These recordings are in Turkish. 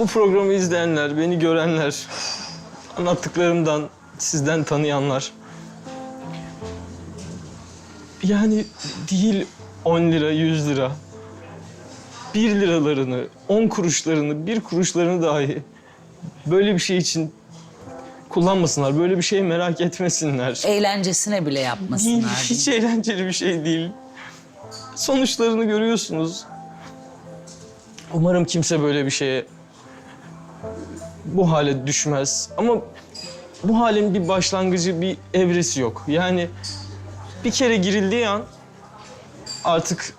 Bu programı izleyenler, beni görenler, anlattıklarımdan sizden tanıyanlar. Yani değil 10 lira, 100 lira. 1 liralarını, 10 kuruşlarını, 1 kuruşlarını dahi böyle bir şey için kullanmasınlar. Böyle bir şey merak etmesinler. Eğlencesine bile Değil, yapmasınlar. hiç eğlenceli bir şey değil. Sonuçlarını görüyorsunuz. Umarım kimse böyle bir şeye bu hale düşmez. Ama bu halin bir başlangıcı, bir evresi yok. Yani bir kere girildiği an artık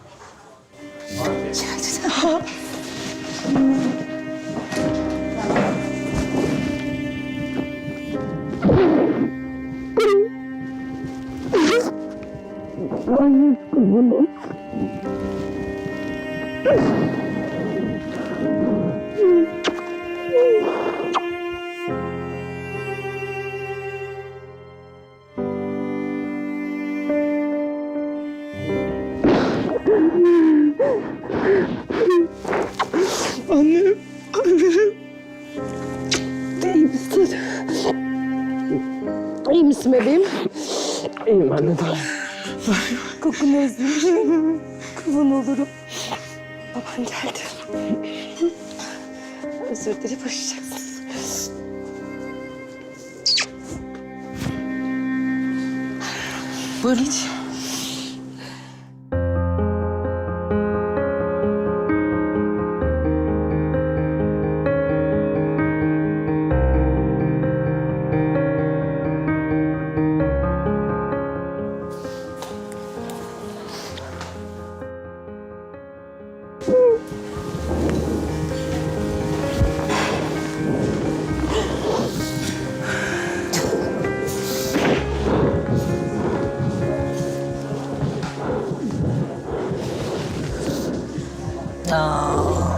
annem, İyi misin? Bebeğim? İyiyim anne tamam. Kokunu özlemişim. Kurban olurum. Baban geldi. Özür dilerim, barışacaksınız. Buyurun. Oh.